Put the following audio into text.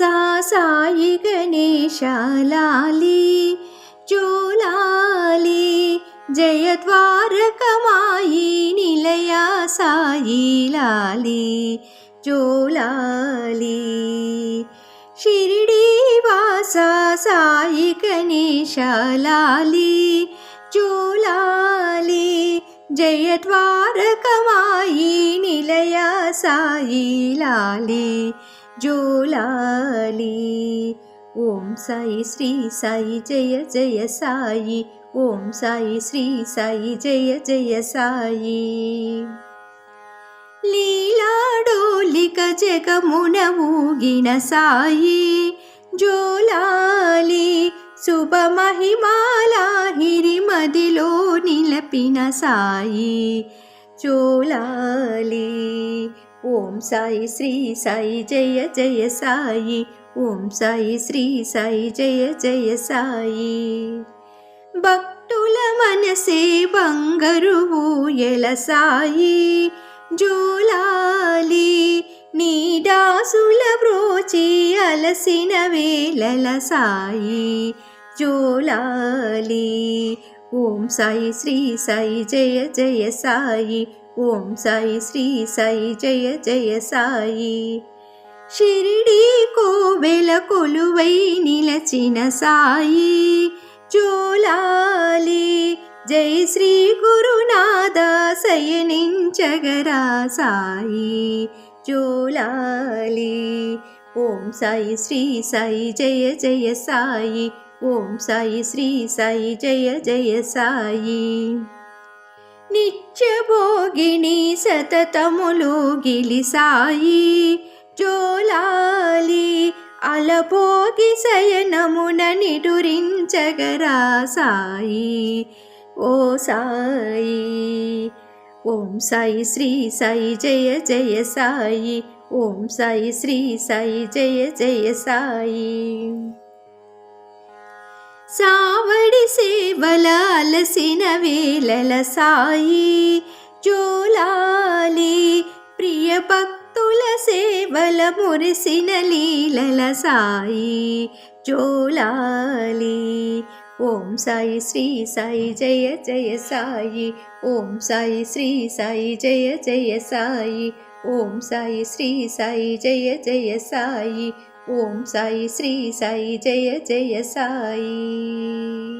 సాయి గణేశాలాలి జోలాలి జయ ద్వారకమాయి నిలయ సాయి లాలి జోలాలి షిరిడి వాస సాయి గణేశాలాలి జోలాలి జయ ద్వారకమాయి నిలయ సాయి లాలి జోలాలి. ఓం సాయి శ్రీ సాయి జయ జయ సాయి. ఓం సాయి శ్రీ సాయి జయ జయ సాయి. లీలాడోలిక జగమున ఊగిన సాయి. జోలాలి శుభ మహిమాలాహిరి మదిలో నిలపిన సాయి. జోలాలి ఓం సాయి శ్రీ సాయి జయ జయ సాయి. ఓం సాయి శ్రీ సాయి జయ జయ సాయి. భక్తుల మనసే బంగారు ఎల సాయి. జోలాలి నీడాసుల బ్రోచి అలసిన వేలల సాయి. జోలాలి ఓం సాయి శ్రీ సాయి జయ జయ సాయి. ఓం సాయి శ్రీ సాయి జయ జయ సాయి. షిరిడి కోవెల కొలువై నిలచిన సాయి. జోలాలి జై శ్రీ గురునాథ శయనించగరా సాయి. జోలాలి ఓం సాయి శ్రీ సాయి జయ జయ సాయి. ఓం సాయి శ్రీ సాయి జయ జయ సాయి. నిత్యభోగిని సతతములు గిలిసాయి. జోలాలి అలపోగి శయనమున నిడురించగరా సాయి ఓ సాయి ఓం సాయి శ్రీ సాయి జయ జయ సాయి ఓం సాయి శ్రీ సాయి జయ జయ సాయి. సావ సేవలాలసిన వేళల సాయి జోలాలి ప్రియ భక్తుల సేవల మురిసిన లీలల సాయి జోలాలి. ఓం సాయి శ్రీ సాయి జయ జయ సాయి ఓం సాయి శ్రీ సాయి జయ జయ సాయి ఓం సాయి శ్రీ సాయి జయ జయ సాయి ఓం సాయి శ్రీ సాయి జయ జయ సాయి.